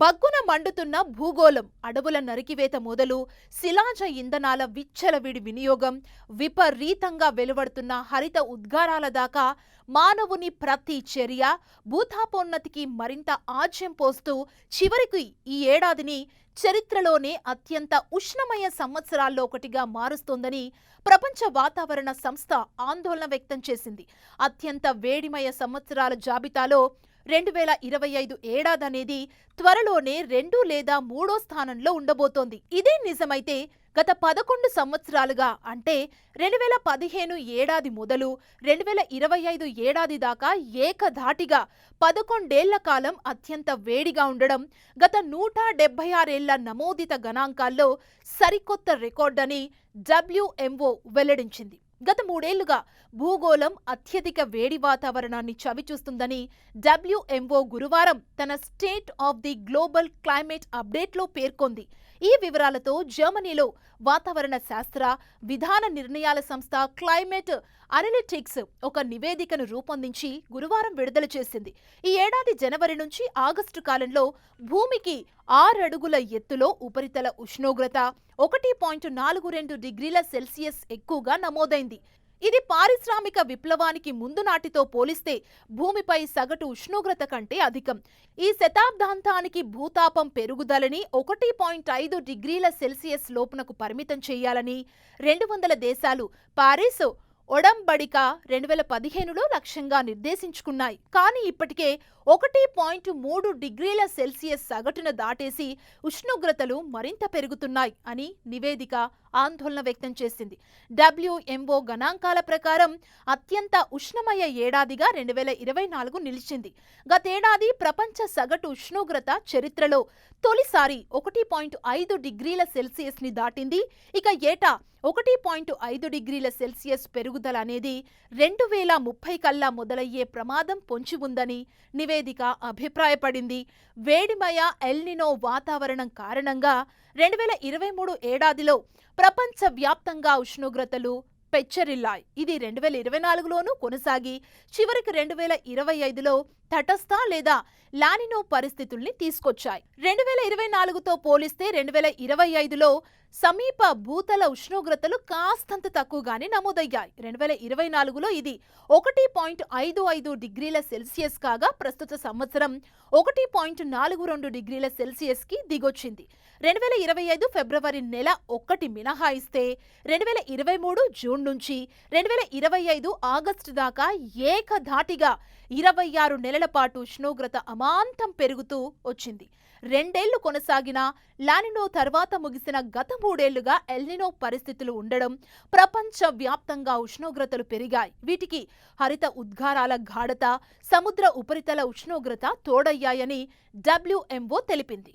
బగ్గున మండుతున్న భూగోళం అడవుల నరికివేత మొదలు శిలాజ ఇంధనాల విచ్చలవిడి వినియోగం విపరీతంగా వెలువడుతున్న హరిత ఉద్గారాల దాకా మానవుని ప్రతి చర్య భూతాపోన్నతికి మరింత ఆజ్యం పోస్తూ చివరికి ఈ ఏడాదిని చరిత్రలోనే అత్యంత ఉష్ణమయ సంవత్సరాల్లో ఒకటిగా మారుస్తోందని ప్రపంచ వాతావరణ సంస్థ ఆందోళన వ్యక్తం చేసింది. అత్యంత వేడిమయ సంవత్సరాల జాబితాలో రెండు వేల ఇరవై ఐదు ఏడాదనేది త్వరలోనే రెండు లేదా మూడో స్థానంలో ఉండబోతోంది. ఇదే నిజమైతే గత పదకొండు సంవత్సరాలుగా అంటే రెండు వేల పదిహేను ఏడాది మొదలు రెండు వేల ఇరవై ఐదు ఏడాది దాకా ఏకధాటిగా పదకొండేళ్ళ కాలం అత్యంత వేడిగా ఉండడం గత నూట డెబ్బై ఆరేళ్ళ నమోదిత గణాంకాల్లో సరికొత్త రికార్డని డబ్ల్యూఎంఓ వెల్లడించింది. గత మూడేళ్ళుగా భూగోళం అత్యధిక వేడి వాతావరణాన్ని చవిచూస్తుందని డబ్ల్యూఎంఓ గురువారం తన state of the global climate అప్డేట్లో పేర్కొంది. ఈ వివరాలతో జర్మనీలో వాతావరణ శాస్త్ర విధాన నిర్ణయాల సంస్థ క్లైమేట్ అనలిటిక్స్ ఒక నివేదికను రూపొందించి గురువారం విడుదల చేసింది. ఈ ఏడాది జనవరి నుంచి ఆగస్టు కాలంలో భూమికి ఆరడుగుల ఎత్తులో ఉపరితల ఉష్ణోగ్రత ఒకటి పాయింట్ నాలుగు రెండు డిగ్రీల సెల్సియస్ ఎక్కువగా నమోదైంది. ఇది పారిశ్రామిక విప్లవానికి ముందు నాటితో పోలిస్తే భూమిపై సగటు ఉష్ణోగ్రత కంటే అధికం. ఈ శతాబ్దాంతానికి భూతాపం పెరుగుదలని ఒకటి పాయింట్ ఐదు డిగ్రీల సెల్సియస్ లోపునకు పరిమితం చేయాలని రెండు వందల దేశాలు పారిస్ ఒడంబడిక రెండు వేల పదిహేనులో లక్ష్యంగా నిర్దేశించుకున్నాయి. కానీ ఇప్పటికే ఒకటి పాయింట్ మూడు డిగ్రీల సెల్సియస్ సగటున దాటేసి ఉష్ణోగ్రతలు మరింత పెరుగుతున్నాయి అని నివేదిక ఆందోళన వ్యక్తం చేసింది. డబ్ల్యూఎంఓ గణాంకాల ప్రకారం అత్యంత ఉష్ణమయ ఏడాదిగా రెండు వేల ఇరవై నాలుగు నిలిచింది. గతేడాది ప్రపంచ సగటు ఉష్ణోగ్రత చరిత్రలో తొలిసారి ఒకటి పాయింట్ ఐదు డిగ్రీల సెల్సియస్ని దాటింది. ఇక ఏటా ఒకటి పాయింట్ ఐదు డిగ్రీల సెల్సియస్ పెరుగుదల అనేది రెండు వేల ముప్పై కల్లా మొదలయ్యే ప్రమాదం పొంచి ఉందని నివేదిక అభిప్రాయపడింది. వేడిమయ ఎల్నినో వాతావరణం కారణంగా రెండు వేల ఇరవై మూడు ఏడాదిలో ప్రపంచ వ్యాప్తంగా ఉష్ణోగ్రతలు పెచ్చరిల్లాయి. ఇది రెండు వేల ఇరవై నాలుగులోనూ కొనసాగి చివరికి రెండు వేల ఇరవై ఐదులో తటస్థ లేదా లానినో పరిస్థితుల్ని తీసుకొచ్చాయి. రెండు వేల ఇరవై నాలుగుతో పోలిస్తే రెండు వేల ఇరవై ఐదులో సమీప భూతల ఉష్ణోగ్రతలు కాస్తంత తక్కువగానే నమోదయ్యాయి. రెండు వేల ఇరవై నాలుగులో ఇది ఒకటి పాయింట్ ఐదు ఐదు డిగ్రీల సెల్సియస్ కాగా ప్రస్తుత సంవత్సరం ఒకటి పాయింట్ నాలుగు రెండు డిగ్రీల సెల్సియస్కి దిగొచ్చింది. రెండు వేల ఇరవై ఐదు ఫిబ్రవరి నెల ఒక్కటి మినహాయిస్తే రెండు వేల ఇరవై మూడు జూన్ నుంచి రెండు వేల ఇరవై ఐదు ఆగస్టు దాకా ఏకధాటిగా ఇరవై ఆరు నెలల పాటు ఉష్ణోగ్రత అమాంతం పెరుగుతూ వచ్చింది. రెండేళ్ళు కొనసాగిన లానినో తర్వాత ముగిసిన గత మూడేళ్ళుగా ఎల్నినో పరిస్థితులు ఉండడం ప్రపంచ వ్యాప్తంగా ఉష్ణోగ్రతలు పెరిగాయి. వీటికి హరిత ఉద్గారాల గాఢత సముద్ర ఉపరితల ఉష్ణోగ్రత తోడయ్యాయని డబ్ల్యూఎంఓ తెలిపింది.